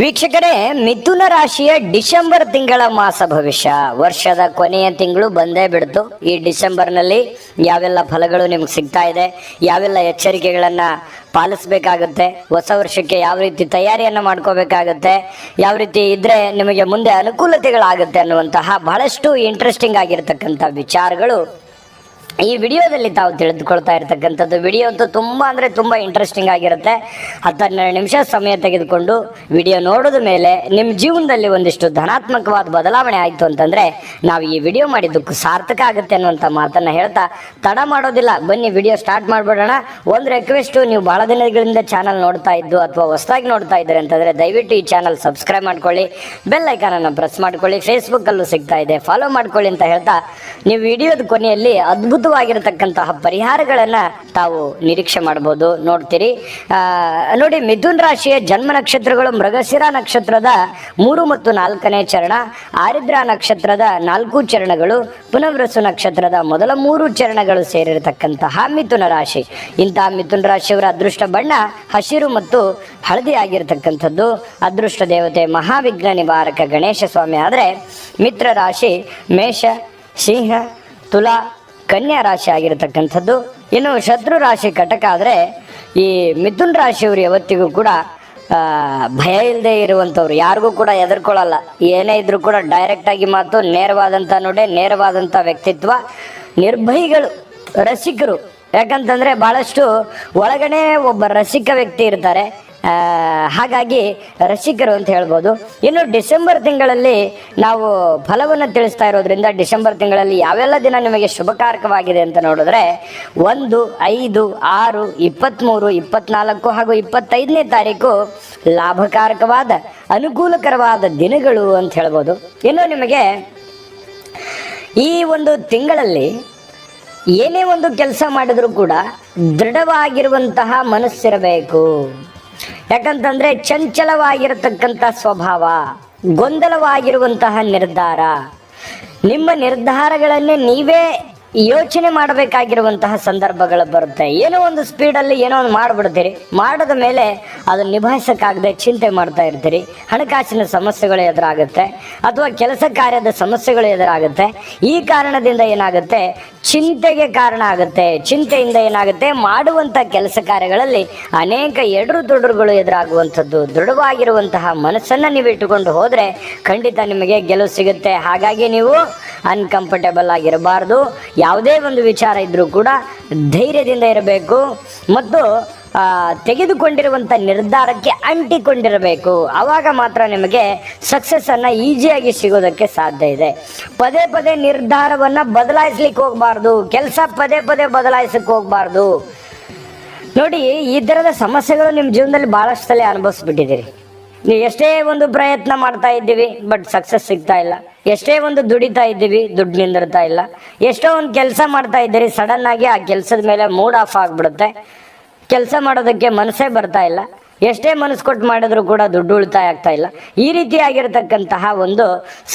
ವೀಕ್ಷಕರೇ, ಮಿಥುನ ರಾಶಿಯ ಡಿಸೆಂಬರ್ ತಿಂಗಳ ಮಾಸ ಭವಿಷ್ಯ. ವರ್ಷದ ಕೊನೆಯ ತಿಂಗಳು ಬಂದೇ ಬಿಡ್ತು. ಈ ಡಿಸೆಂಬರ್ನಲ್ಲಿ ಯಾವೆಲ್ಲ ಫಲಗಳು ನಿಮ್ಗೆ ಸಿಗ್ತಾ ಇದೆ, ಯಾವೆಲ್ಲ ಎಚ್ಚರಿಕೆಗಳನ್ನು ಪಾಲಿಸಬೇಕಾಗುತ್ತೆ, ಹೊಸ ವರ್ಷಕ್ಕೆ ಯಾವ ರೀತಿ ತಯಾರಿಯನ್ನು ಮಾಡ್ಕೋಬೇಕಾಗುತ್ತೆ, ಯಾವ ರೀತಿ ಇದ್ರೆ ನಿಮಗೆ ಮುಂದೆ ಅನುಕೂಲತೆಗಳಾಗುತ್ತೆ ಅನ್ನುವಂತಹ ಬಹಳಷ್ಟು ಇಂಟ್ರೆಸ್ಟಿಂಗ್ ಆಗಿರತಕ್ಕಂಥ ವಿಚಾರಗಳು ಈ ವಿಡಿಯೋದಲ್ಲಿ ತಾವು ತಿಳಿದುಕೊಳ್ತಾ ಇರತಕ್ಕಂಥದ್ದು. ವಿಡಿಯೋ ಅಂತೂ ತುಂಬ ಅಂದರೆ ತುಂಬ ಇಂಟ್ರೆಸ್ಟಿಂಗ್ ಆಗಿರುತ್ತೆ. ಹತ್ತೆರಡು ನಿಮಿಷ ಸಮಯ ತೆಗೆದುಕೊಂಡು ವಿಡಿಯೋ ನೋಡಿದ ಮೇಲೆ ನಿಮ್ಮ ಜೀವನದಲ್ಲಿ ಒಂದಿಷ್ಟು ಧನಾತ್ಮಕವಾದ ಬದಲಾವಣೆ ಆಯಿತು ಅಂತಂದರೆ ನಾವು ಈ ವಿಡಿಯೋ ಮಾಡಿದ್ದಕ್ಕೆ ಸಾರ್ಥಕ ಆಗುತ್ತೆ ಅನ್ನುವಂಥ ಮಾತನ್ನು ಹೇಳ್ತಾ ತಡ ಮಾಡೋದಿಲ್ಲ. ಬನ್ನಿ, ವಿಡಿಯೋ ಸ್ಟಾರ್ಟ್ ಮಾಡಿಬಿಡೋಣ. ಒಂದು ರಿಕ್ವೆಸ್ಟು ನೀವು ಭಾಳ ದಿನಗಳಿಂದ ಚಾನಲ್ ನೋಡ್ತಾ ಇದ್ದು ಅಥವಾ ಹೊಸದಾಗಿ ನೋಡ್ತಾ ಇದ್ದಾರೆ ಅಂತಂದರೆ ದಯವಿಟ್ಟು ಈ ಚಾನಲ್ ಸಬ್ಸ್ಕ್ರೈಬ್ ಮಾಡ್ಕೊಳ್ಳಿ. ಬೆಲ್ ಐಕಾನನ್ನು ಪ್ರೆಸ್ ಮಾಡ್ಕೊಳ್ಳಿ. ಫೇಸ್ಬುಕ್ಕಲ್ಲೂ ಸಿಗ್ತಾ ಇದೆ. ಫಾಲೋ ಮಾಡ್ಕೊಳ್ಳಿ ಅಂತ ಹೇಳ್ತಾ ನೀವು ವಿಡಿಯೋದ ಕೊನೆಯಲ್ಲಿ ಅದ್ಭುತವಾಗಿರತಕ್ಕಂತಹ ಪರಿಹಾರಗಳನ್ನು ತಾವು ನಿರೀಕ್ಷೆ ಮಾಡ್ಬೋದು. ನೋಡ್ತೀರಿ. ನೋಡಿ, ಮಿಥುನ್ ರಾಶಿಯ ಜನ್ಮ ನಕ್ಷತ್ರಗಳು ಮೃಗಶಿರ ನಕ್ಷತ್ರದ ಮೂರು ಮತ್ತು ನಾಲ್ಕನೇ ಚರಣ, ಆರಿದ್ರ ನಕ್ಷತ್ರದ ನಾಲ್ಕು ಚರಣಗಳು ಪುನವ್ರಸು ನಕ್ಷತ್ರದ ಮೊದಲ ಮೂರು ಚರಣಗಳು ಸೇರಿರತಕ್ಕಂತಹ ಮಿಥುನ ರಾಶಿ. ಇಂತಹ ಮಿಥುನ ರಾಶಿಯವರ ಅದೃಷ್ಟ ಬಣ್ಣ ಹಸಿರು ಮತ್ತು ಹಳದಿ ಆಗಿರತಕ್ಕಂಥದ್ದು ಅದೃಷ್ಟ ದೇವತೆ ಮಹಾವಿಘ್ನ ನಿವಾರಕ ಗಣೇಶ ಸ್ವಾಮಿ. ಆದರೆ ಮಿತ್ರ ರಾಶಿ ಮೇಷ, ಸಿಂಹ, ತುಲಾ ಕನ್ಯಾ ರಾಶಿ ಆಗಿರತಕ್ಕಂಥದ್ದು. ಇನ್ನು ಶತ್ರು ರಾಶಿ ಕಟಕ ಆದರೆ ಈ ಮಿಥುನ್ ರಾಶಿಯವರು ಯಾವತ್ತಿಗೂ ಕೂಡ ಭಯ ಇಲ್ಲದೆ ಇರುವಂಥವ್ರು. ಯಾರಿಗೂ ಕೂಡ ಹೆದರ್ಕೊಳ್ಳಲ್ಲ. ಏನೇ ಇದ್ರೂ ಕೂಡ ಡೈರೆಕ್ಟ್ ಆಗಿ ಮಾತು, ನೇರವಾದಂಥ ನೋಡಿ, ನೇರವಾದಂಥ ವ್ಯಕ್ತಿತ್ವ, ನಿರ್ಭಯಿಗಳು, ರಸಿಕರು. ಯಾಕಂತಂದ್ರೆ ಬಹಳಷ್ಟು ಒಳಗಡೆ ಒಬ್ಬ ರಸಿಕ ವ್ಯಕ್ತಿ ಇರ್ತಾರೆ. ಹಾಗಾಗಿ ರಸಿಕರು ಅಂತ ಹೇಳ್ಬೋದು. ಇನ್ನು ಡಿಸೆಂಬರ್ ತಿಂಗಳಲ್ಲಿ ನಾವು ಫಲವನ್ನು ತಿಳಿಸ್ತಾ ಇರೋದ್ರಿಂದ ಡಿಸೆಂಬರ್ ತಿಂಗಳಲ್ಲಿ ಯಾವೆಲ್ಲ ದಿನ ನಿಮಗೆ ಶುಭಕಾರಕವಾಗಿದೆ ಅಂತ ನೋಡಿದ್ರೆ ಒಂದು, ಐದು, ಆರು, ಇಪ್ಪತ್ತ್ಮೂರು ಇಪ್ಪತ್ನಾಲ್ಕು ಹಾಗೂ ಇಪ್ಪತ್ತೈದನೇ ತಾರೀಕು ಲಾಭಕಾರಕವಾದ, ಅನುಕೂಲಕರವಾದ ದಿನಗಳು ಅಂತ ಹೇಳ್ಬೋದು. ಇನ್ನು ನಿಮಗೆ ಈ ಒಂದು ತಿಂಗಳಲ್ಲಿ ಏನೇ ಒಂದು ಕೆಲಸ ಮಾಡಿದರೂ ಕೂಡ ದೃಢವಾಗಿರುವಂತಹ ಮನಸ್ಸಿರಬೇಕು. ಯಾಕಂತಂದ್ರೆ ಚಂಚಲವಾಗಿರತಕ್ಕಂತ ಸ್ವಭಾವ ಗೊಂದಲವಾಗಿರುವಂತಹ ನಿರ್ಧಾರ. ನಿಮ್ಮ ನಿರ್ಧಾರಗಳನ್ನೇ ನೀವೇ ಯೋಚನೆ ಮಾಡಬೇಕಾಗಿರುವಂತಹ ಸಂದರ್ಭಗಳು ಬರುತ್ತೆ. ಏನೋ ಒಂದು ಸ್ಪೀಡಲ್ಲಿ ಏನೋ ಒಂದು ಮಾಡಿಬಿಡ್ತೀರಿ. ಮಾಡಿದ ಮೇಲೆ ಅದನ್ನು ನಿಭಾಯಿಸೋಕ್ಕಾಗದೆ ಚಿಂತೆ ಮಾಡ್ತಾ ಇರ್ತೀರಿ. ಹಣಕಾಸಿನ ಸಮಸ್ಯೆಗಳು ಎದುರಾಗುತ್ತೆ. ಅಥವಾ ಕೆಲಸ ಕಾರ್ಯದ ಸಮಸ್ಯೆಗಳು ಎದುರಾಗುತ್ತೆ. ಈ ಕಾರಣದಿಂದ ಏನಾಗುತ್ತೆ? ಚಿಂತೆಗೆ ಕಾರಣ ಆಗುತ್ತೆ. ಚಿಂತೆಯಿಂದ ಏನಾಗುತ್ತೆ? ಮಾಡುವಂಥ ಕೆಲಸ ಕಾರ್ಯಗಳಲ್ಲಿ ಅನೇಕ ಎಡರು ತೊಡರುಗಳು ಎದುರಾಗುವಂಥದ್ದು. ದೃಢವಾಗಿರುವಂತಹ ಮನಸ್ಸನ್ನು ನೀವು ಇಟ್ಟುಕೊಂಡು ಹೋದರೆ ಖಂಡಿತ ನಿಮಗೆ ಗೆಲುವು ಸಿಗುತ್ತೆ. ಹಾಗಾಗಿ ನೀವು ಅನ್ಕಂಫರ್ಟೇಬಲ್ ಆಗಿರಬಾರ್ದು. ಯಾವುದೇ ಒಂದು ವಿಚಾರ ಇದ್ದರೂ ಕೂಡ ಧೈರ್ಯದಿಂದ ಇರಬೇಕು ಮತ್ತು ತೆಗೆದುಕೊಂಡಿರುವಂಥ ನಿರ್ಧಾರಕ್ಕೆ ಅಂಟಿಕೊಂಡಿರಬೇಕು. ಆವಾಗ ಮಾತ್ರ ನಿಮಗೆ ಸಕ್ಸಸ್ಸನ್ನು ಈಸಿಯಾಗಿ ಸಿಗೋದಕ್ಕೆ ಸಾಧ್ಯ ಇದೆ. ಪದೇ ಪದೇ ನಿರ್ಧಾರವನ್ನು ಬದಲಾಯಿಸ್ಲಿಕ್ಕೆ ಹೋಗಬಾರ್ದು. ಕೆಲಸ ಪದೇ ಪದೇ ಬದಲಾಯಿಸಕ್ಕೆ ಹೋಗಬಾರ್ದು. ನೋಡಿ, ಈ ಥರದ ಸಮಸ್ಯೆಗಳು ನಿಮ್ಮ ಜೀವನದಲ್ಲಿ ಭಾಳಷ್ಟು ಸಲ ಅನುಭವಿಸ್ಬಿಟ್ಟಿದ್ದೀರಿ. ಎಷ್ಟೇ ಒಂದು ಪ್ರಯತ್ನ ಮಾಡ್ತಾ ಇದ್ದೀವಿ, ಬಟ್ ಸಕ್ಸಸ್ ಸಿಗ್ತಾ ಇಲ್ಲ. ಎಷ್ಟೇ ಒಂದು ದುಡಿತಾ ಇದ್ದೀವಿ, ದುಡ್ಡು ನಿಂದಿರ್ತಾ ಇಲ್ಲ. ಎಷ್ಟೋ ಒಂದು ಕೆಲಸ ಮಾಡ್ತಾ ಇದ್ದೀರಿ ಸಡನ್ ಆಗಿ ಆ ಕೆಲಸದ ಮೇಲೆ ಮೂಡ್ ಆಫ್ ಆಗಿಬಿಡುತ್ತೆ. ಕೆಲಸ ಮಾಡೋದಕ್ಕೆ ಮನಸ್ಸೇ ಬರ್ತಾ ಇಲ್ಲ. ಎಷ್ಟೇ ಮನಸ್ಸು ಕೊಟ್ಟು ಮಾಡಿದ್ರು ಕೂಡ ದುಡ್ಡು ಉಳಿತಾಯ ಆಗ್ತಾ ಇಲ್ಲ. ಈ ರೀತಿಯಾಗಿರತಕ್ಕಂತಹ ಒಂದು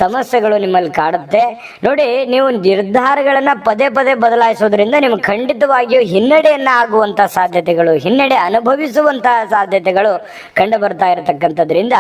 ಸಮಸ್ಯೆಗಳು ನಿಮ್ಮಲ್ಲಿ ಕಾಡುತ್ತೆ. ನೋಡಿ, ನೀವು ನಿರ್ಧಾರಗಳನ್ನು ಪದೇ ಪದೇ ಬದಲಾಯಿಸೋದ್ರಿಂದ ನಿಮ್ಗೆ ಖಂಡಿತವಾಗಿಯೂ ಹಿನ್ನಡೆಯನ್ನ ಆಗುವಂಥ ಸಾಧ್ಯತೆಗಳು, ಹಿನ್ನಡೆ ಅನುಭವಿಸುವಂತಹ ಸಾಧ್ಯತೆಗಳು ಕಂಡು ಬರ್ತಾ ಇರತಕ್ಕಂಥದ್ರಿಂದ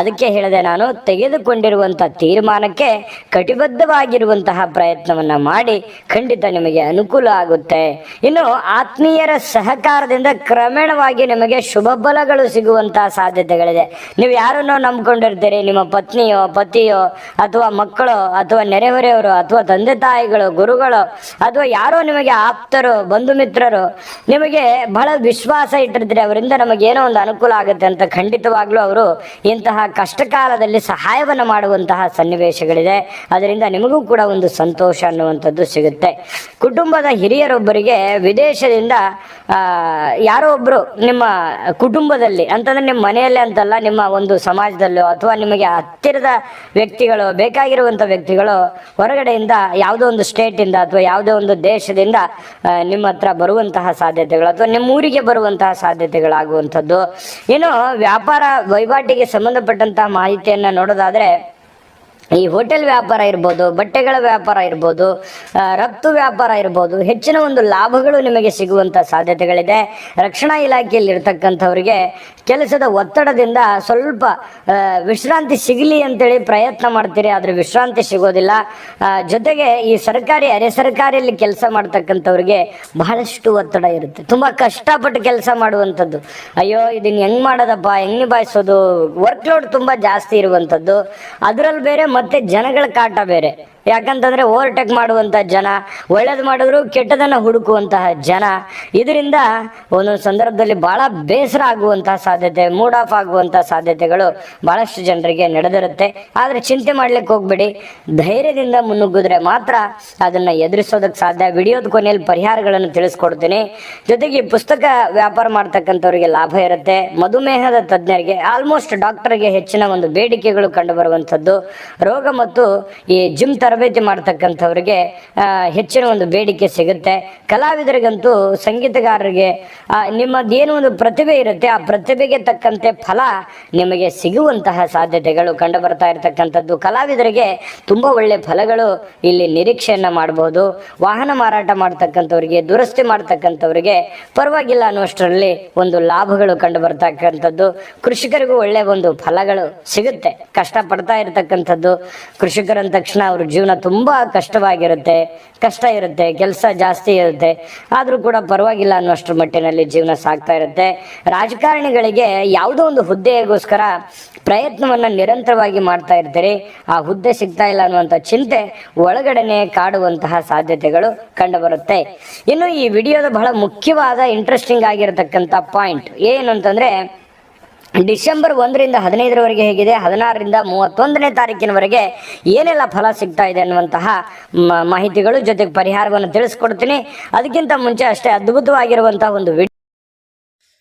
ಅದಕ್ಕೆ ಹೇಳಿದೆ ನಾನು ತೆಗೆದುಕೊಂಡಿರುವಂಥ ತೀರ್ಮಾನಕ್ಕೆ ಕಟಿಬದ್ಧವಾಗಿರುವಂತಹ ಪ್ರಯತ್ನವನ್ನ ಮಾಡಿ ಖಂಡಿತ ನಿಮಗೆ ಅನುಕೂಲ ಆಗುತ್ತೆ. ಇನ್ನು ಆತ್ಮೀಯರ ಸಹಕಾರದಿಂದ ಕ್ರಮೇಣವಾಗಿ ನಿಮಗೆ ಶುಭ ಫಲಗಳು ಸಿಗುವಂತಹ ಸಾಧ್ಯತೆಗಳಿದೆ. ನೀವು ಯಾರನ್ನೋ ನಂಬ್ಕೊಂಡಿರ್ತೀರಿ, ನಿಮ್ಮ ಪತ್ನಿಯೋ, ಪತಿಯೋ, ಅಥವಾ ಮಕ್ಕಳು, ಅಥವಾ ನೆರೆಹೊರೆಯವರು, ಅಥವಾ ತಂದೆ ತಾಯಿಗಳು, ಗುರುಗಳು, ಅಥವಾ ಯಾರೋ ನಿಮಗೆ ಆಪ್ತರು, ಬಂಧು ಮಿತ್ರರು, ನಿಮಗೆ ಬಹಳ ವಿಶ್ವಾಸ ಇಟ್ಟಿರ್ತೀರಿ, ಅವರಿಂದ ನಮಗೆ ಏನೋ ಒಂದು ಅನುಕೂಲ ಆಗುತ್ತೆ ಅಂತ ಖಂಡಿತವಾಗ್ಲೂ ಅವರು ಇಂತಹ ಕಷ್ಟ ಕಾಲದಲ್ಲಿ ಸಹಾಯವನ್ನು ಮಾಡುವಂತಹ ಸನ್ನಿವೇಶಗಳಿದೆ. ಅದರಿಂದ ನಿಮಗೂ ಕೂಡ ಒಂದು ಸಂತೋಷ ಅನ್ನುವಂಥದ್ದು ಸಿಗುತ್ತೆ. ಕುಟುಂಬದ ಹಿರಿಯರೊಬ್ಬರಿಗೆ ವಿದೇಶದಿಂದ ಯಾರೋ ಒಬ್ಬರು ನಿಮ್ಮ ಕುಟುಂಬದಲ್ಲಿ ಅಂತಂದ್ರೆ ನಿಮ್ಮ ಮನೆಯಲ್ಲೇ ಅಂತಲ್ಲ, ನಿಮ್ಮ ಒಂದು ಸಮಾಜದಲ್ಲೋ ಅಥವಾ ನಿಮಗೆ ಹತ್ತಿರದ ವ್ಯಕ್ತಿಗಳು ಬೇಕಾಗಿರುವಂಥ ವ್ಯಕ್ತಿಗಳು, ಹೊರಗಡೆಯಿಂದ ಯಾವುದೋ ಒಂದು ಸ್ಟೇಟಿಂದ ಅಥವಾ ಯಾವುದೋ ಒಂದು ದೇಶದಿಂದ ನಿಮ್ಮ ಹತ್ರ ಬರುವಂತಹ ಸಾಧ್ಯತೆಗಳು ಅಥವಾ ನಿಮ್ಮ ಊರಿಗೆ ಬರುವಂತಹ ಸಾಧ್ಯತೆಗಳಾಗುವಂಥದ್ದು. ಏನು ವ್ಯಾಪಾರ ವಹಿವಾಟಿಗೆ ಸಂಬಂಧಪಟ್ಟಂತಹ ಮಾಹಿತಿಯನ್ನು ನೋಡೋದಾದ್ರೆ ಈ ಹೋಟೆಲ್ ವ್ಯಾಪಾರ ಇರ್ಬೋದು, ಬಟ್ಟೆಗಳ ವ್ಯಾಪಾರ ಇರ್ಬೋದು ರಫ್ತು ವ್ಯಾಪಾರ ಇರ್ಬೋದು, ಹೆಚ್ಚಿನ ಒಂದು ಲಾಭಗಳು ನಿಮಗೆ ಸಿಗುವಂಥ ಸಾಧ್ಯತೆಗಳಿದೆ. ರಕ್ಷಣಾ ಇಲಾಖೆಯಲ್ಲಿ ಇರ್ತಕ್ಕಂಥವ್ರಿಗೆ ಕೆಲಸದ ಒತ್ತಡದಿಂದ ಸ್ವಲ್ಪ ವಿಶ್ರಾಂತಿ ಸಿಗಲಿ ಅಂತೇಳಿ ಪ್ರಯತ್ನ ಮಾಡ್ತೀರಿ, ಆದರೆ ವಿಶ್ರಾಂತಿ ಸಿಗೋದಿಲ್ಲ. ಜೊತೆಗೆ ಈ ಸರ್ಕಾರಿ, ಅರೆ ಸರ್ಕಾರಿಯಲ್ಲಿ ಕೆಲಸ ಮಾಡ್ತಕ್ಕಂಥವ್ರಿಗೆ ಬಹಳಷ್ಟು ಒತ್ತಡ ಇರುತ್ತೆ. ತುಂಬ ಕಷ್ಟಪಟ್ಟು ಕೆಲಸ ಮಾಡುವಂಥದ್ದು. ಅಯ್ಯೋ ಇದನ್ನ ಹೆಂಗ್ ಮಾಡೋದಪ್ಪ, ಹೆಂಗ್ ನಿಭಾಯಿಸೋದು? ವರ್ಕ್ ಲೋಡ್ ತುಂಬ ಜಾಸ್ತಿ ಇರುವಂಥದ್ದು. ಅದರಲ್ಲಿ ಬೇರೆ ಮತ್ತೆ ಜನಗಳ ಕಾಟ ಬೇರೆ. ಯಾಕಂತಂದ್ರೆ ಓವರ್ಟೇಕ್ ಮಾಡುವಂತಹ ಜನ, ಒಳ್ಳೇದು ಮಾಡಿದ್ರು ಕೆಟ್ಟದನ್ನ ಹುಡುಕುವಂತಹ ಜನ. ಇದರಿಂದ ಒಂದೊಂದು ಸಂದರ್ಭದಲ್ಲಿ ಬಹಳ ಬೇಸರ ಆಗುವಂತಹ ಸಾಧ್ಯತೆ ಮೂಡ್ ಆಫ್ ಆಗುವಂತಹ ಸಾಧ್ಯತೆಗಳು ಬಹಳಷ್ಟು ಜನರಿಗೆ ನಡೆದಿರುತ್ತೆ. ಆದ್ರೆ ಚಿಂತೆ ಮಾಡ್ಲಿಕ್ಕೆ ಹೋಗ್ಬೇಡಿ. ಧೈರ್ಯದಿಂದ ಮುನ್ನುಗ್ಗಿದ್ರೆ ಮಾತ್ರ ಅದನ್ನ ಎದುರಿಸೋದಕ್ಕೆ ಸಾಧ್ಯ. ವಿಡಿಯೋದ ಕೊನೆಯಲ್ಲಿ ಪರಿಹಾರಗಳನ್ನು ತಿಳಿಸ್ಕೊಡ್ತೀನಿ. ಜೊತೆಗೆ ಪುಸ್ತಕ ವ್ಯಾಪಾರ ಮಾಡ್ತಕ್ಕಂಥವ್ರಿಗೆ ಲಾಭ ಇರುತ್ತೆ. ಮಧುಮೇಹದ ತಜ್ಞರಿಗೆ ಆಲ್ಮೋಸ್ಟ್ ಡಾಕ್ಟರ್ಗೆ ಹೆಚ್ಚಿನ ಒಂದು ಬೇಡಿಕೆಗಳು ಕಂಡು ಬರುವಂಥದ್ದು. ರೋಗ ಮತ್ತು ಈ ಜಿಮ್ ತರಬೇತಿ ಮಾಡ್ತಕ್ಕಂಥವ್ರಿಗೆ ಹೆಚ್ಚಿನ ಒಂದು ಬೇಡಿಕೆ ಸಿಗುತ್ತೆ. ಕಲಾವಿದರಿಗಂತೂ ಸಂಗೀತಗಾರರಿಗೆ ನಿಮ್ಮದೇನು ಒಂದು ಪ್ರತಿಭೆ ಇರುತ್ತೆ, ಆ ಪ್ರತಿಭೆಗೆ ತಕ್ಕಂತೆ ಫಲ ನಿಮಗೆ ಸಿಗುವಂತಹ ಸಾಧ್ಯತೆಗಳು ಕಂಡು ಬರ್ತಾ ಇರತಕ್ಕಂಥದ್ದು. ಕಲಾವಿದರಿಗೆ ತುಂಬಾ ಒಳ್ಳೆ ಫಲಗಳು ಇಲ್ಲಿ ನಿರೀಕ್ಷೆಯನ್ನು ಮಾಡಬಹುದು ವಾಹನ ಮಾರಾಟ ಮಾಡ್ತಕ್ಕಂಥವ್ರಿಗೆ, ದುರಸ್ತಿ ಮಾಡ್ತಕ್ಕಂಥವ್ರಿಗೆ ಪರವಾಗಿಲ್ಲ ಅನ್ನುವಷ್ಟರಲ್ಲಿ ಒಂದು ಲಾಭಗಳು ಕಂಡು ಬರ್ತಕ್ಕಂಥದ್ದು ಕೃಷಿಕರಿಗೂ ಒಳ್ಳೆ ಒಂದು ಫಲಗಳು ಸಿಗುತ್ತೆ. ಕಷ್ಟ ಪಡ್ತಾ ಇರತಕ್ಕಂಥದ್ದು. ಕೃಷಿಕರಂದ ತಕ್ಷಣ ಅವರು ಜೀವನ ತುಂಬಾ ಕಷ್ಟವಾಗಿರುತ್ತೆ, ಕಷ್ಟ ಇರುತ್ತೆ, ಕೆಲಸ ಜಾಸ್ತಿ ಇರುತ್ತೆ, ಆದ್ರೂ ಕೂಡ ಪರವಾಗಿಲ್ಲ ಅನ್ನುವಷ್ಟರ ಮಟ್ಟಿನಲ್ಲಿ ಜೀವನ ಸಾಗ್ತಾ ಇರುತ್ತೆ. ರಾಜಕಾರಣಿಗಳಿಗೆ ಯಾವುದೋ ಒಂದು ಹುದ್ದೆಗೋಸ್ಕರ ಪ್ರಯತ್ನವನ್ನ ನಿರಂತರವಾಗಿ ಮಾಡ್ತಾ ಇರ್ತೀರಿ. ಆ ಹುದ್ದೆ ಸಿಗ್ತಾ ಇಲ್ಲ ಅನ್ನುವಂಥ ಚಿಂತೆ ಒಳಗಡೆನೆ ಕಾಡುವಂತಹ ಸಾಧ್ಯತೆಗಳು ಕಂಡುಬರುತ್ತೆ. ಇನ್ನು ಈ ವಿಡಿಯೋದ ಬಹಳ ಮುಖ್ಯವಾದ ಇಂಟ್ರೆಸ್ಟಿಂಗ್ ಆಗಿರತಕ್ಕಂಥ ಪಾಯಿಂಟ್ ಏನು ಅಂತಂದ್ರೆ ಡಿಸೆಂಬರ್ ಒಂದರಿಂದ ಹದಿನೈದರವರೆಗೆ ಹೇಗಿದೆ, ಹದಿನಾರರಿಂದ ಮೂವತ್ತೊಂದನೇ ತಾರೀಕಿನವರೆಗೆ ಏನೆಲ್ಲ ಫಲ ಸಿಗ್ತಾ ಇದೆ ಅನ್ನುವಂತಹ ಮಾಹಿತಿಗಳು ಜೊತೆಗೆ ಪರಿಹಾರವನ್ನು ತಿಳಿಸ್ಕೊಡ್ತೀನಿ. ಅದಕ್ಕಿಂತ ಮುಂಚೆ ಅಷ್ಟೇ ಅದ್ಭುತವಾಗಿರುವಂತಹ ಒಂದು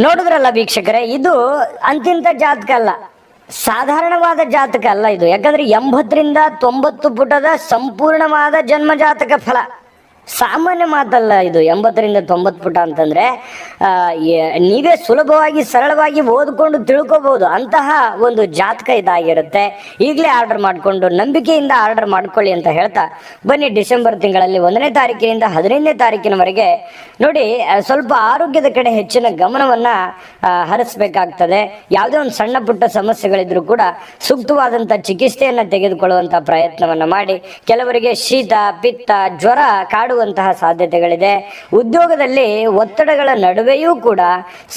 ನೋಡಿದ್ರಲ್ಲ ವೀಕ್ಷಕರೇ, ಇದು ಅಂತಿಂತ ಜಾತಕ ಅಲ್ಲ. ಸಾಧಾರಣವಾದ ಜಾತಕ ಅಲ್ಲ ಇದು. ಯಾಕಂದ್ರೆ ಎಂಬತ್ತರಿಂದ ತೊಂಬತ್ತು ಪುಟದ ಸಂಪೂರ್ಣವಾದ ಜನ್ಮ ಜಾತಕ ಫಲ. ಸಾಮಾನ್ಯ ಮಾತಲ್ಲ ಇದು, ಎಂಬತ್ತರಿಂದ ತೊಂಬತ್ತು ಪುಟ ಅಂತಂದ್ರೆ ನೀವೇ ಸುಲಭವಾಗಿ, ಸರಳವಾಗಿ ಓದ್ಕೊಂಡು ತಿಳ್ಕೊಬಹುದು ಅಂತಹ ಒಂದು ಜಾತಕ ಇದಾಗಿರುತ್ತೆ. ಈಗಲೇ ಆರ್ಡರ್ ಮಾಡಿಕೊಂಡು, ನಂಬಿಕೆಯಿಂದ ಆರ್ಡರ್ ಮಾಡ್ಕೊಳ್ಳಿ ಅಂತ ಹೇಳ್ತಾ, ಬನ್ನಿ ಡಿಸೆಂಬರ್ ತಿಂಗಳಲ್ಲಿ ಒಂದನೇ ತಾರೀಕಿನಿಂದ ಹದಿನೈದನೇ ತಾರೀಕಿನವರೆಗೆ ನೋಡಿ ಸ್ವಲ್ಪ ಆರೋಗ್ಯದ ಕಡೆ ಹೆಚ್ಚಿನ ಗಮನವನ್ನ ಹರಿಸಬೇಕಾಗ್ತದೆ. ಯಾವುದೇ ಒಂದು ಸಣ್ಣ ಪುಟ್ಟ ಸಮಸ್ಯೆಗಳಿದ್ರು ಕೂಡ ಸೂಕ್ತವಾದಂಥ ಚಿಕಿತ್ಸೆಯನ್ನ ತೆಗೆದುಕೊಳ್ಳುವಂತ ಪ್ರಯತ್ನವನ್ನ ಮಾಡಿ. ಕೆಲವರಿಗೆ ಶೀತ, ಪಿತ್ತ, ಜ್ವರ ಕಾಡುವಂತಹ ಸಾಧ್ಯತೆಗಳಿದೆ. ಉದ್ಯೋಗದಲ್ಲಿ ಒತ್ತಡಗಳ ನಡುವೆಯೂ ಕೂಡ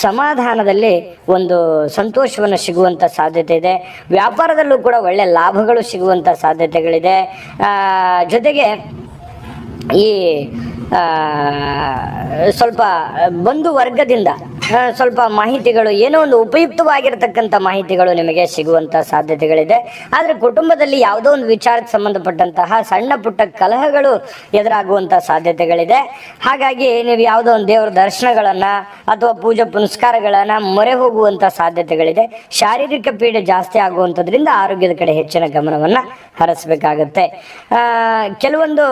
ಸಮಾಧಾನದಲ್ಲಿ ಒಂದು ಸಂತೋಷವನ್ನು ಸಿಗುವಂತ ಸಾಧ್ಯತೆ ಇದೆ. ವ್ಯಾಪಾರದಲ್ಲೂ ಕೂಡ ಒಳ್ಳೆ ಲಾಭಗಳು ಸಿಗುವಂತ ಸಾಧ್ಯತೆಗಳಿದೆ. ಜೊತೆಗೆ ಈ ಸ್ವಲ್ಪ ಬಂಧು ವರ್ಗದಿಂದ ಸ್ವಲ್ಪ ಮಾಹಿತಿಗಳು, ಏನೋ ಒಂದು ಉಪಯುಕ್ತವಾಗಿರತಕ್ಕಂಥ ಮಾಹಿತಿಗಳು ನಿಮಗೆ ಸಿಗುವಂತ ಸಾಧ್ಯತೆಗಳಿದೆ. ಆದರೆ ಕುಟುಂಬದಲ್ಲಿ ಯಾವುದೋ ಒಂದು ವಿಚಾರಕ್ಕೆ ಸಂಬಂಧಪಟ್ಟಂತಹ ಸಣ್ಣ ಪುಟ್ಟ ಕಲಹಗಳು ಎದುರಾಗುವಂತ ಸಾಧ್ಯತೆಗಳಿದೆ. ಹಾಗಾಗಿ ನೀವು ಯಾವುದೋ ಒಂದು ದೇವರ ದರ್ಶನಗಳನ್ನ ಅಥವಾ ಪೂಜೆ ಪುನಸ್ಕಾರಗಳನ್ನ ಮೊರೆ ಹೋಗುವಂತ ಸಾಧ್ಯತೆಗಳಿದೆ. ಶಾರೀರಿಕ ಪೀಡೆ ಜಾಸ್ತಿ ಆಗುವಂಥದ್ರಿಂದ ಆರೋಗ್ಯದ ಕಡೆ ಹೆಚ್ಚಿನ ಗಮನವನ್ನ ಹರಿಸಬೇಕಾಗುತ್ತೆ. ಕೆಲವೊಂದು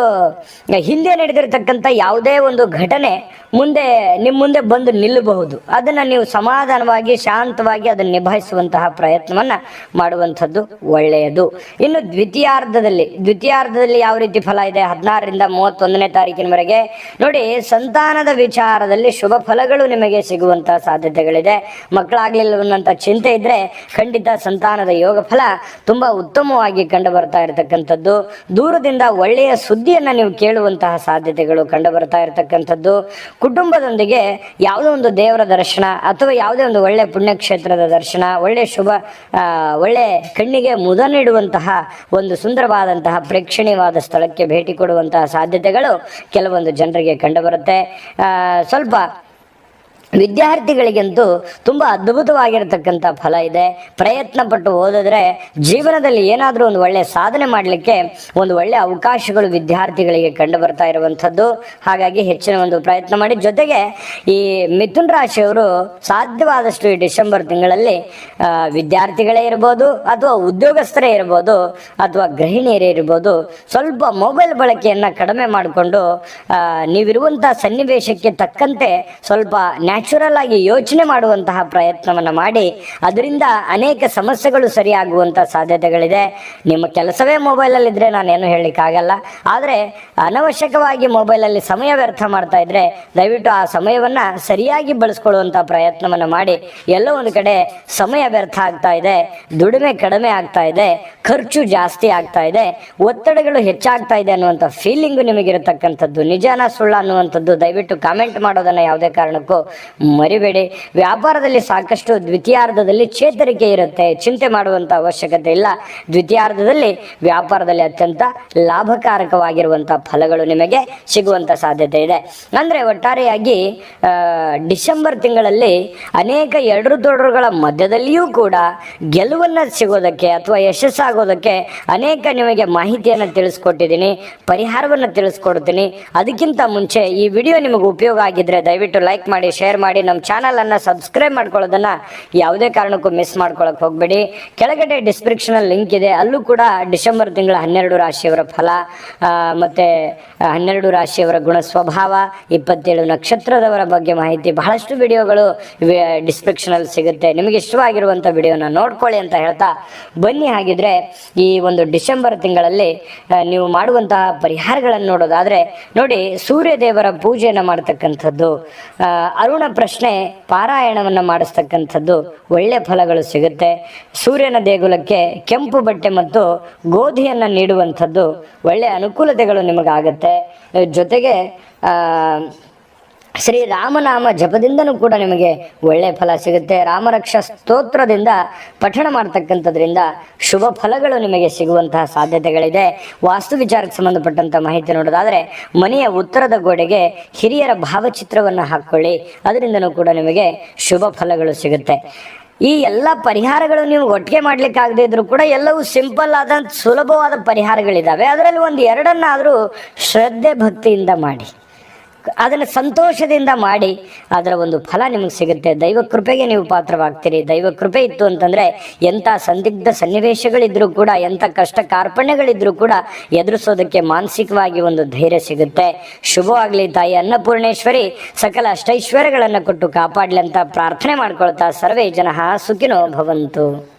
ಹಿಂದೆ ನಡೆದಿರತಕ್ಕಂಥ ಯಾವುದೇ ಒಂದು ಘಟನೆ ಮುಂದೆ, ನಿಮ್ಮ ಮುಂದೆ ಬಂದು ನಿಲ್ಲಬಹುದು. ಅದನ್ನ ನೀವು ಸಮಾಧಾನವಾಗಿ, ಶಾಂತವಾಗಿ ಅದನ್ನು ನಿಭಾಯಿಸುವಂತಹ ಪ್ರಯತ್ನವನ್ನು ಮಾಡುವಂಥದ್ದು ಒಳ್ಳೆಯದು. ಇನ್ನು ದ್ವಿತೀಯಾರ್ಧದಲ್ಲಿ ದ್ವಿತೀಯಾರ್ಧದಲ್ಲಿ ಯಾವ ರೀತಿ ಫಲ ಇದೆ? ಹದಿನಾರರಿಂದ ಮೂವತ್ತೊಂದನೇ ತಾರೀಕಿನವರೆಗೆ. ನೋಡಿ, ಸಂತಾನದ ವಿಚಾರದಲ್ಲಿ ಶುಭ ಫಲಗಳು ನಿಮಗೆ ಸಿಗುವಂತಹ ಸಾಧ್ಯತೆಗಳಿದೆ. ಮಕ್ಕಳಾಗ್ಲಿಲ್ಲವನ್ನಂತ ಚಿಂತೆ ಇದ್ರೆ ಖಂಡಿತ ಸಂತಾನದ ಯೋಗ ಫಲ ತುಂಬಾ ಉತ್ತಮವಾಗಿ ಕಂಡು ಬರ್ತಾ ಇರತಕ್ಕಂಥದ್ದು. ದೂರದಿಂದ ಒಳ್ಳೆಯ ಸುದ್ದಿಯನ್ನು ನೀವು ಕೇಳುವಂತಹ ಸಾಧ್ಯತೆಗಳು ಕಂಡು ಬರ್ತಾ ಇರತಕ್ಕಂಥದ್ದು. ಕುಟುಂಬದೊಂದಿಗೆ ಯಾವುದೋ ಒಂದು ದೇವರ ದರ್ಶನ ಅಥವಾ ಯಾವುದೇ ಒಂದು ಒಳ್ಳೆ ಪುಣ್ಯಕ್ಷೇತ್ರದ ದರ್ಶನ, ಒಳ್ಳೆ ಶುಭ ಒಳ್ಳೆ ಕಣ್ಣಿಗೆ ಮುದ ನೀಡುವಂತಹ ಒಂದು ಸುಂದರವಾದಂತಹ ಪ್ರೇಕ್ಷಣೀಯವಾದ ಸ್ಥಳಕ್ಕೆ ಭೇಟಿ ಕೊಡುವಂತಹ ಸಾಧ್ಯತೆಗಳು ಕೆಲವೊಂದು ಜನರಿಗೆ ಕಂಡುಬರುತ್ತೆ ಸ್ವಲ್ಪ ವಿದ್ಯಾರ್ಥಿಗಳಿಗಂತೂ ತುಂಬ ಅದ್ಭುತವಾಗಿರತಕ್ಕಂಥ ಫಲ ಇದೆ. ಪ್ರಯತ್ನ ಪಟ್ಟು ಓದಿದ್ರೆ ಜೀವನದಲ್ಲಿ ಏನಾದರೂ ಒಂದು ಒಳ್ಳೆಯ ಸಾಧನೆ ಮಾಡಲಿಕ್ಕೆ ಒಂದು ಒಳ್ಳೆಯ ಅವಕಾಶಗಳು ವಿದ್ಯಾರ್ಥಿಗಳಿಗೆ ಕಂಡು ಬರ್ತಾ ಇರುವಂಥದ್ದು. ಹಾಗಾಗಿ ಹೆಚ್ಚಿನ ಒಂದು ಪ್ರಯತ್ನ ಮಾಡಿ. ಜೊತೆಗೆ ಈ ಮಿಥುನ್ ರಾಶಿಯವರು ಸಾಧ್ಯವಾದಷ್ಟು ಈ ಡಿಸೆಂಬರ್ ತಿಂಗಳಲ್ಲಿ ವಿದ್ಯಾರ್ಥಿಗಳೇ ಇರ್ಬೋದು, ಅಥವಾ ಉದ್ಯೋಗಸ್ಥರೇ ಇರ್ಬೋದು, ಅಥವಾ ಗೃಹಿಣಿಯರೇ ಇರ್ಬೋದು, ಸ್ವಲ್ಪ ಮೊಬೈಲ್ ಬಳಕೆಯನ್ನು ಕಡಿಮೆ ಮಾಡಿಕೊಂಡು ನೀವಿರುವಂಥ ಸನ್ನಿವೇಶಕ್ಕೆ ತಕ್ಕಂತೆ ಸ್ವಲ್ಪ ನ್ಯಾಚುರಲ್ ಆಗಿ ಯೋಚನೆ ಮಾಡುವಂತಹ ಪ್ರಯತ್ನವನ್ನು ಮಾಡಿ ಅದರಿಂದ ಅನೇಕ ಸಮಸ್ಯೆಗಳು ಸರಿಯಾಗುವಂಥ ಸಾಧ್ಯತೆಗಳಿದೆ. ನಿಮ್ಮ ಕೆಲಸವೇ ಮೊಬೈಲಲ್ಲಿದ್ದರೆ ನಾನೇನು ಹೇಳಲಿಕ್ಕಾಗಲ್ಲ ಆದರೆ ಅನವಶ್ಯಕವಾಗಿ ಮೊಬೈಲಲ್ಲಿ ಸಮಯ ವ್ಯರ್ಥ ಮಾಡ್ತಾ ಇದ್ರೆ ದಯವಿಟ್ಟು ಆ ಸಮಯವನ್ನು ಸರಿಯಾಗಿ ಬಳಸ್ಕೊಳ್ಳುವಂಥ ಪ್ರಯತ್ನವನ್ನು ಮಾಡಿ. ಎಲ್ಲೋ ಒಂದು ಕಡೆ ಸಮಯ ವ್ಯರ್ಥ ಆಗ್ತಾ ಇದೆ, ದುಡಿಮೆ ಕಡಿಮೆ ಆಗ್ತಾ ಇದೆ, ಖರ್ಚು ಜಾಸ್ತಿ ಆಗ್ತಾ ಇದೆ, ಒತ್ತಡಗಳು ಹೆಚ್ಚಾಗ್ತಾ ಇದೆ ಅನ್ನುವಂಥ ಫೀಲಿಂಗು ನಿಮಗಿರತಕ್ಕಂಥದ್ದು, ನಿಜಾನ ಸುಳ್ಳ ಅನ್ನುವಂಥದ್ದು ದಯವಿಟ್ಟು ಕಾಮೆಂಟ್ ಮಾಡೋದನ್ನು ಯಾವುದೇ ಕಾರಣಕ್ಕೂ ಮರಿಬೇಡಿ. ವ್ಯಾಪಾರದಲ್ಲಿ ಸಾಕಷ್ಟು ದ್ವಿತೀಯಾರ್ಧದಲ್ಲಿ ಚೇತರಿಕೆ ಇರುತ್ತೆ. ಚಿಂತೆ ಮಾಡುವಂಥ ಅವಶ್ಯಕತೆ ಇಲ್ಲ. ದ್ವಿತೀಯಾರ್ಧದಲ್ಲಿ ವ್ಯಾಪಾರದಲ್ಲಿ ಅತ್ಯಂತ ಲಾಭಕಾರಕವಾಗಿರುವಂಥ ಫಲಗಳು ನಿಮಗೆ ಸಿಗುವಂಥ ಸಾಧ್ಯತೆ ಇದೆ. ಅಂದರೆ ಒಟ್ಟಾರೆಯಾಗಿ ಡಿಸೆಂಬರ್ ತಿಂಗಳಲ್ಲಿ ಅನೇಕ ಎರಡು ದೊಡ್ಡರುಗಳ ಮಧ್ಯದಲ್ಲಿಯೂ ಕೂಡ ಗೆಲುವನ್ನು ಸಿಗೋದಕ್ಕೆ ಅಥವಾ ಯಶಸ್ಸಾಗೋದಕ್ಕೆ ಅನೇಕ ನಿಮಗೆ ಮಾಹಿತಿಯನ್ನು ತಿಳಿಸ್ಕೊಟ್ಟಿದ್ದೀನಿ, ಪರಿಹಾರವನ್ನು ತಿಳಿಸ್ಕೊಡ್ತೀನಿ. ಅದಕ್ಕಿಂತ ಮುಂಚೆ ಈ ವಿಡಿಯೋ ನಿಮಗೆ ಉಪಯೋಗ ಆಗಿದ್ರೆ ದಯವಿಟ್ಟು ಲೈಕ್ ಮಾಡಿ, ಶೇರ್ ಮಾಡಿ ನಮ್ಮ ಚಾನಲನ್ನು ಸಬ್ಸ್ಕ್ರೈಬ್ ಮಾಡ್ಕೊಳ್ಳೋದನ್ನು ಯಾವುದೇ ಕಾರಣಕ್ಕೂ ಮಿಸ್ ಮಾಡ್ಕೊಳ್ಳೋಕೆ ಹೋಗಬೇಡಿ. ಕೆಳಗಡೆ ಡಿಸ್ಕ್ರಿಪ್ಷನಲ್ಲಿ ಲಿಂಕ್ ಇದೆ. ಅಲ್ಲೂ ಕೂಡ ಡಿಸೆಂಬರ್ ತಿಂಗಳ ಹನ್ನೆರಡು ರಾಶಿಯವರ ಫಲ ಮತ್ತು ಹನ್ನೆರಡು ರಾಶಿಯವರ ಗುಣ ಸ್ವಭಾವ, ಇಪ್ಪತ್ತೇಳು ನಕ್ಷತ್ರದವರ ಬಗ್ಗೆ ಮಾಹಿತಿ, ಬಹಳಷ್ಟು ವಿಡಿಯೋಗಳು ಡಿಸ್ಕ್ರಿಪ್ಷನಲ್ಲಿ ಸಿಗುತ್ತೆ. ನಿಮಗೆ ಇಷ್ಟವಾಗಿರುವಂಥ ವಿಡಿಯೋನ ನೋಡ್ಕೊಳ್ಳಿ ಅಂತ ಹೇಳ್ತಾ ಬನ್ನಿ. ಹಾಗಿದ್ರೆ ಈ ಒಂದು ಡಿಸೆಂಬರ್ ತಿಂಗಳಲ್ಲಿ ನೀವು ಮಾಡುವಂತಹ ಪರಿಹಾರಗಳನ್ನು ನೋಡೋದಾದ್ರೆ ನೋಡಿ ಸೂರ್ಯ ದೇವರ ಪೂಜೆಯನ್ನು ಮಾಡ್ತಕ್ಕಂಥದ್ದು ಅರುಣ ಪ್ರಶ್ನೆ ಪಾರಾಯಣವನ್ನು ಮಾಡಿಸ್ತಕ್ಕಂಥದ್ದು ಒಳ್ಳೆ ಫಲಗಳು ಸಿಗುತ್ತೆ. ಸೂರ್ಯನ ದೇಗುಲಕ್ಕೆ ಕೆಂಪು ಬಟ್ಟೆ ಮತ್ತು ಗೋಧಿಯನ್ನು ನೀಡುವಂಥದ್ದು ಒಳ್ಳೆಯ ಅನುಕೂಲತೆಗಳು ನಿಮಗಾಗುತ್ತೆ. ಜೊತೆಗೆ ಶ್ರೀ ರಾಮನಾಮ ಜಪದಿಂದನೂ ಕೂಡ ನಿಮಗೆ ಒಳ್ಳೆಯ ಫಲ ಸಿಗುತ್ತೆ. ರಾಮರಕ್ಷ ಸ್ತೋತ್ರದಿಂದ ಪಠಣ ಮಾಡ್ತಕ್ಕಂಥದ್ರಿಂದ ಶುಭ ಫಲಗಳು ನಿಮಗೆ ಸಿಗುವಂತಹ ಸಾಧ್ಯತೆಗಳಿದೆ. ವಾಸ್ತು ವಿಚಾರಕ್ಕೆ ಸಂಬಂಧಪಟ್ಟಂಥ ಮಾಹಿತಿ ನೋಡೋದಾದರೆ, ಮನೆಯ ಉತ್ತರದ ಗೋಡೆಗೆ ಹಿರಿಯರ ಭಾವಚಿತ್ರವನ್ನು ಹಾಕ್ಕೊಳ್ಳಿ ಅದರಿಂದನೂ ಕೂಡ ನಿಮಗೆ ಶುಭ ಫಲಗಳು ಸಿಗುತ್ತೆ. ಈ ಎಲ್ಲ ಪರಿಹಾರಗಳು ನೀವು ಒಟ್ಟಿಗೆ ಮಾಡ್ಲಿಕ್ಕೆ ಆಗದೆ ಇದ್ರು ಕೂಡ ಎಲ್ಲವೂ ಸಿಂಪಲ್ ಆದ ಸುಲಭವಾದ ಪರಿಹಾರಗಳಿದ್ದಾವೆ ಅದರಲ್ಲಿ ಒಂದು ಎರಡನ್ನಾದರೂ ಶ್ರದ್ಧೆ ಭಕ್ತಿಯಿಂದ ಮಾಡಿ. ಅದನ್ನು ಸಂತೋಷದಿಂದ ಮಾಡಿ ಅದರ ಒಂದು ಫಲ ನಿಮಗೆ ಸಿಗುತ್ತೆ. ದೈವ ಕೃಪೆಗೆ ನೀವು ಪಾತ್ರವಾಗ್ತೀರಿ. ದೈವ ಕೃಪೆ ಇತ್ತು ಅಂತಂದರೆ ಎಂಥ ಸಂದಿಗ್ಧ ಸನ್ನಿವೇಶಗಳಿದ್ರೂ ಕೂಡ, ಎಂಥ ಕಷ್ಟ ಕಾರ್ಪಣ್ಯಗಳಿದ್ರೂ ಕೂಡ ಎದುರಿಸೋದಕ್ಕೆ ಮಾನಸಿಕವಾಗಿ ಒಂದು ಧೈರ್ಯ ಸಿಗುತ್ತೆ. ಶುಭವಾಗಲಿ ತಾಯಿ ಅನ್ನಪೂರ್ಣೇಶ್ವರಿ. ಸಕಲ ಅಷ್ಟೈಶ್ವರ್ಯಗಳನ್ನು ಕೊಟ್ಟು ಕಾಪಾಡಲಿ ಅಂತ ಪ್ರಾರ್ಥನೆ ಮಾಡ್ಕೊಳ್ತಾ ಸರ್ವೇ ಜನ ಸುಖಿನೋ ಭವಂತು.